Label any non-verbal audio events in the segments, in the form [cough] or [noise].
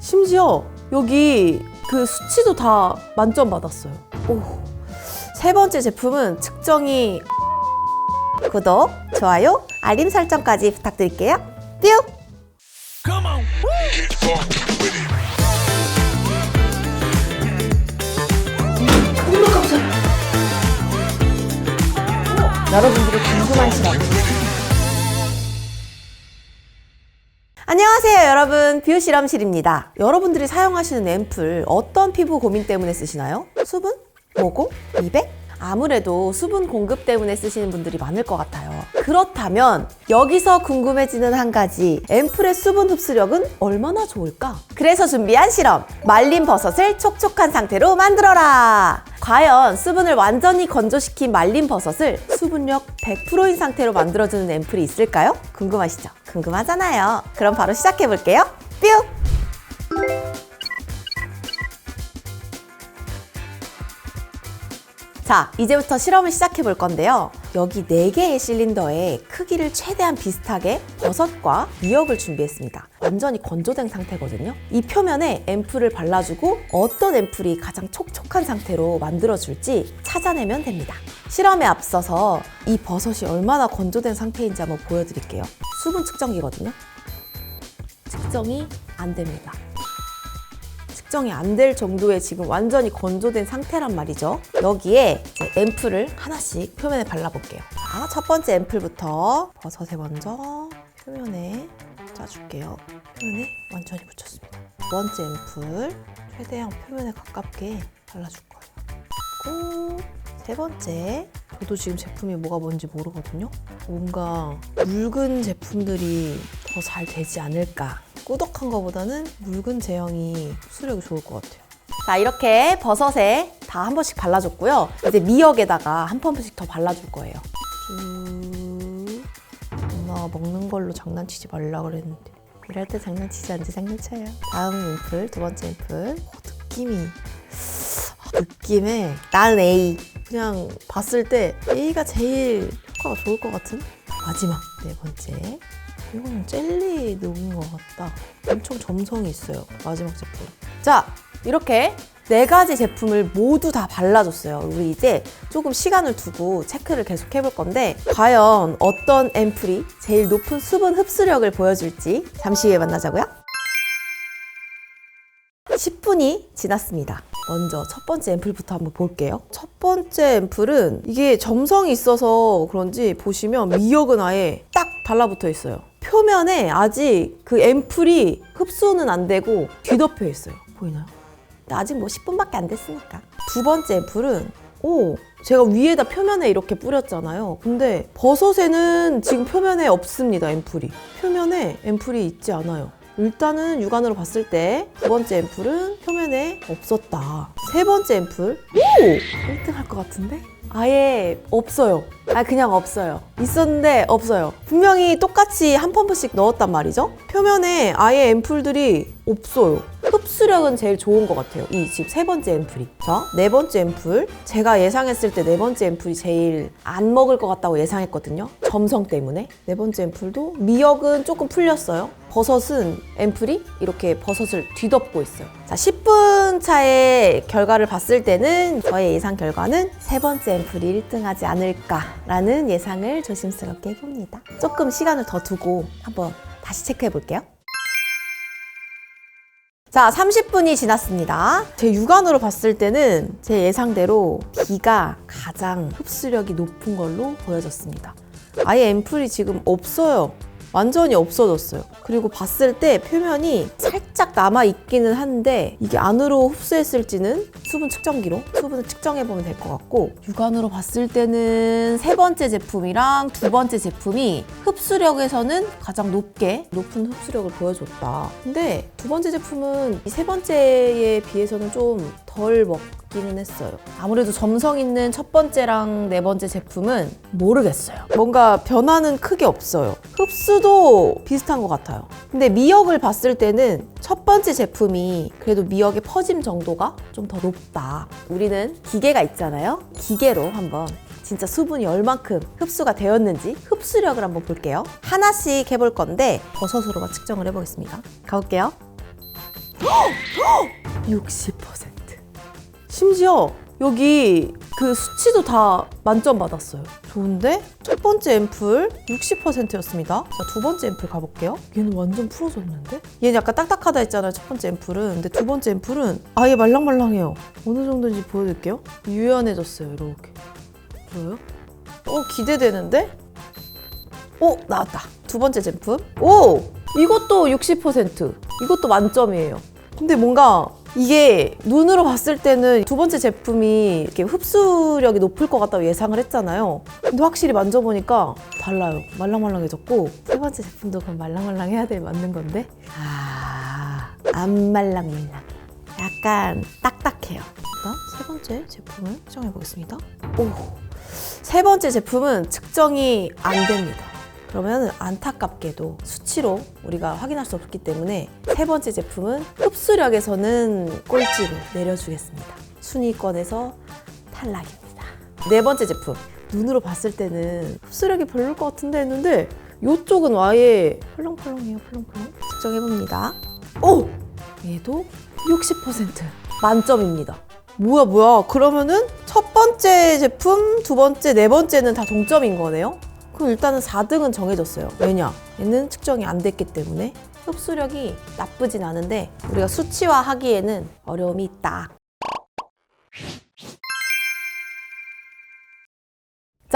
심지어 여기 그 수치도 다 만점 받았어요. 오. 세 번째 제품은 측정이 구독, 좋아요, 알림 설정까지 부탁드릴게요. 뿅! 여러분들이 궁금한 실험. 안녕하세요, 여러분. 뷰 실험실입니다. 여러분들이 사용하시는 앰플 어떤 피부 고민 때문에 쓰시나요? 수분? 모공? 미백? 아무래도 수분 공급 때문에 쓰시는 분들이 많을 것 같아요. 그렇다면 여기서 궁금해지는 한 가지 앰플의 수분 흡수력은 얼마나 좋을까? 그래서 준비한 실험 말린 버섯을 촉촉한 상태로 만들어라. 과연 수분을 완전히 건조시킨 말린 버섯을 수분력 100%인 상태로 만들어주는 앰플이 있을까요? 궁금하시죠? 궁금하잖아요. 그럼 바로 시작해 볼게요. 뿅! 자, 이제부터 실험을 시작해 볼 건데요. 여기 4개의 실린더에 크기를 최대한 비슷하게 버섯과 미역을 준비했습니다. 완전히 건조된 상태거든요. 이 표면에 앰플을 발라주고 어떤 앰플이 가장 촉촉한 상태로 만들어줄지 찾아내면 됩니다. 실험에 앞서서 이 버섯이 얼마나 건조된 상태인지 한번 보여드릴게요. 수분 측정기거든요. 측정이 안 됩니다. 측정이 안 될 정도의 지금 완전히 건조된 상태란 말이죠. 여기에 앰플을 하나씩 표면에 발라볼게요. 자, 첫 번째 앰플부터 버섯에 먼저 표면에 짜줄게요. 표면에 완전히 묻혔습니다. 두 번째 앰플 최대한 표면에 가깝게 발라줄 거예요. 그리고 세 번째 저도 지금 제품이 뭐가 뭔지 모르거든요. 뭔가 묽은 제품들이 더 잘 되지 않을까. 꾸덕한 것보다는 묽은 제형이 흡수력이 좋을 것 같아요. 자, 이렇게 버섯에 다 한 번씩 발라줬고요. 이제 미역에다가 한 번씩 더 발라줄 거예요. 쭉. 엄마가 먹는 걸로 장난치지 말라 그랬는데. 이럴 때 장난치지 않지 장난쳐요. 다음 앰플, 두 번째 앰플. 어, 느낌이 아, 느낌에 나는 A. 그냥 봤을 때 A가 제일 효과가 좋을 것 같은 마지막 네 번째. 이거는 젤리 녹인 것 같다. 엄청 점성이 있어요. 마지막 제품. 자, 이렇게 네 가지 제품을 모두 다 발라줬어요. 우리 이제 조금 시간을 두고 체크를 계속 해볼 건데, 과연 어떤 앰플이 제일 높은 수분 흡수력을 보여줄지 잠시 후에 만나자고요. 10분이 지났습니다. 먼저 첫 번째 앰플부터 한번 볼게요. 첫 번째 앰플은 이게 점성이 있어서 그런지 보시면 미역은 아예 딱 달라붙어 있어요. 표면에 아직 그 앰플이 흡수는 안 되고 뒤덮여 있어요. 보이나요? 아직 뭐 10분밖에 안 됐으니까. 두 번째 앰플은 오, 제가 위에다 표면에 이렇게 뿌렸잖아요. 근데 버섯에는 지금 표면에 없습니다, 앰플이. 표면에 앰플이 있지 않아요. 일단은 육안으로 봤을 때 두 번째 앰플은 표면에 없었다. 세 번째 앰플, 오! 1등 할 것 같은데? 아예 없어요. 아, 그냥 없어요. 있었는데 없어요. 분명히 똑같이 한 펌프씩 넣었단 말이죠? 표면에 아예 앰플들이 없어요. 흡수력은 제일 좋은 것 같아요. 이 지금 세 번째 앰플이. 자, 네 번째 앰플. 제가 예상했을 때 네 번째 앰플이 제일 안 먹을 것 같다고 예상했거든요. 점성 때문에. 네 번째 앰플도 미역은 조금 풀렸어요. 버섯은 앰플이 이렇게 버섯을 뒤덮고 있어요. 자, 10분 차의 결과를 봤을 때는 저의 예상 결과는 세 번째 앰플이 1등하지 않을까라는 예상을 조심스럽게 해봅니다. 조금 시간을 더 두고 한번 다시 체크해 볼게요. 자, 30분이 지났습니다. 제 육안으로 봤을 때는 제 예상대로 B가 가장 흡수력이 높은 걸로 보여졌습니다. 아예 앰플이 지금 없어요. 완전히 없어졌어요. 그리고 봤을 때 표면이 살짝 남아 있기는 한데 이게 안으로 흡수했을지는 수분 측정기로 수분을 측정해 보면 될 것 같고 육안으로 봤을 때는 세 번째 제품이랑 두 번째 제품이 흡수력에서는 가장 높게 높은 흡수력을 보여줬다. 근데 두 번째 제품은 이 세 번째에 비해서는 좀 덜 먹기는 했어요. 아무래도 점성 있는 첫 번째랑 네 번째 제품은 모르겠어요. 뭔가 변화는 크게 없어요. 흡수도 비슷한 것 같아요. 근데 미역을 봤을 때는 첫 번째 제품이 그래도 미역의 퍼짐 정도가 좀 더 높다. 우리는 기계가 있잖아요. 기계로 한번 진짜 수분이 얼만큼 흡수가 되었는지 흡수력을 한번 볼게요. 하나씩 해볼 건데 버섯으로만 측정을 해보겠습니다. 가볼게요. [gasps] [gasps] 60%. 심지어 여기 그 수치도 다 만점 받았어요. 좋은데? 첫 번째 앰플 60%였습니다. 자, 두 번째 앰플 가볼게요. 얘는 완전 풀어졌는데? 얘는 약간 딱딱하다 했잖아요, 첫 번째 앰플은. 근데 두 번째 앰플은 아예 말랑말랑해요. 어느 정도인지 보여드릴게요. 유연해졌어요, 이렇게. 보여요? 어, 기대되는데? 오, 나왔다. 두 번째 제품. 오! 이것도 60%. 이것도 만점이에요. 근데 뭔가 이게 눈으로 봤을 때는 두 번째 제품이 이렇게 흡수력이 높을 것 같다고 예상을 했잖아요. 근데 확실히 만져보니까 달라요. 말랑말랑해졌고 세 번째 제품도 그럼 말랑말랑해야 돼 맞는 건데 아, 안 말랑말랑. 약간 딱딱해요. 일단 세 번째 제품을 측정해 보겠습니다. 오, 세 번째 제품은 측정이 안 됩니다. 그러면 안타깝게도 수치로 우리가 확인할 수 없기 때문에 세 번째 제품은 흡수력에서는 꼴찌로 내려주겠습니다. 순위권에서 탈락입니다. 네 번째 제품. 눈으로 봤을 때는 흡수력이 별로일 것 같은데 했는데 이쪽은 아예 펄렁펄렁해요, 펄렁펄렁. 측정해봅니다. 오! 얘도 60% 만점입니다. 뭐야 뭐야 그러면은 첫 번째 제품, 두 번째, 네 번째는 다 동점인 거네요? 그럼 일단은 4등은 정해졌어요. 왜냐? 얘는 측정이 안 됐기 때문에 흡수력이 나쁘진 않은데 우리가 수치화하기에는 어려움이 있다.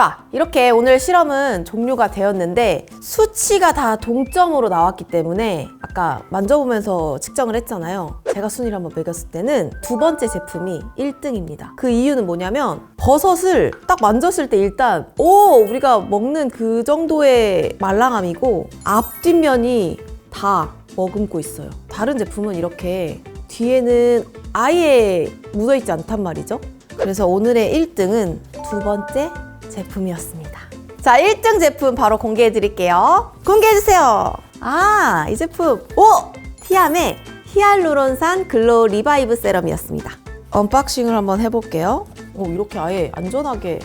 자, 이렇게 오늘 실험은 종료가 되었는데 수치가 다 동점으로 나왔기 때문에 아까 만져보면서 측정을 했잖아요. 제가 순위를 한번 매겼을 때는 두 번째 제품이 1등입니다. 그 이유는 뭐냐면 버섯을 딱 만졌을 때 일단 오! 우리가 먹는 그 정도의 말랑함이고 앞뒷면이 다 머금고 있어요. 다른 제품은 이렇게 뒤에는 아예 묻어있지 않단 말이죠. 그래서 오늘의 1등은 두 번째 제품이었습니다. 자, 1등 제품 바로 공개해 드릴게요. 공개해 주세요. 아, 이 제품. 오! 티암의 히알루론산 글로우 리바이브 세럼이었습니다. 언박싱을 한번 해볼게요. 오, 이렇게 아예 안전하게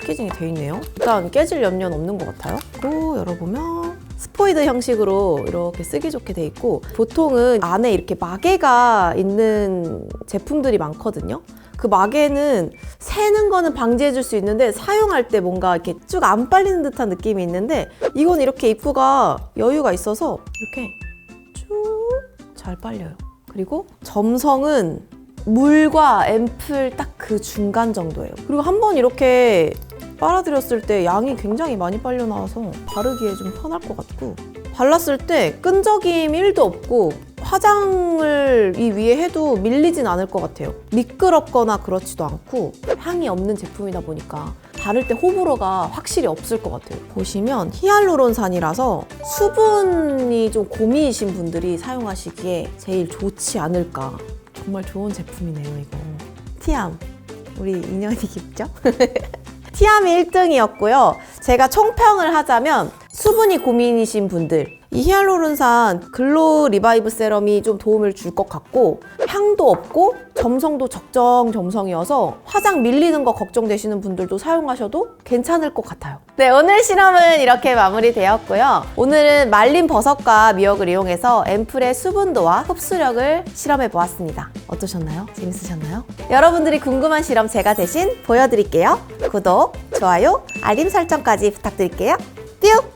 패키징이 돼 있네요. 일단 깨질 염려는 없는 것 같아요. 또 열어보면 스포이드 형식으로 이렇게 쓰기 좋게 돼 있고 보통은 안에 이렇게 마개가 있는 제품들이 많거든요. 그 마개는 새는 거는 방지해 줄 수 있는데 사용할 때 뭔가 이렇게 쭉 안 빨리는 듯한 느낌이 있는데 이건 이렇게 입구가 여유가 있어서 이렇게 쭉 잘 빨려요. 그리고 점성은 물과 앰플 딱 그 중간 정도예요. 그리고 한 번 이렇게 빨아들였을 때 양이 굉장히 많이 빨려 나와서 바르기에 좀 편할 것 같고 발랐을 때 끈적임 1도 없고 화장을 이 위에 해도 밀리진 않을 것 같아요. 미끄럽거나 그렇지도 않고 향이 없는 제품이다 보니까 바를 때 호불호가 확실히 없을 것 같아요. 보시면 히알루론산이라서 수분이 좀 고미이신 분들이 사용하시기에 제일 좋지 않을까. 정말 좋은 제품이네요, 이거. 티암. 우리 인연이 깊죠? [laughs] 티암이 1등이었고요. 제가 총평을 하자면 수분이 고민이신 분들 이 히알루론산 글로 리바이브 세럼이 좀 도움을 줄 것 같고 향도 없고 점성도 적정 점성이어서 화장 밀리는 거 걱정되시는 분들도 사용하셔도 괜찮을 것 같아요. 네, 오늘 실험은 이렇게 마무리되었고요. 오늘은 말린 버섯과 미역을 이용해서 앰플의 수분도와 흡수력을 실험해 보았습니다. 어떠셨나요? 재밌으셨나요? 여러분들이 궁금한 실험 제가 대신 보여드릴게요. 구독, 좋아요, 알림 설정까지 부탁드릴게요. 뿅!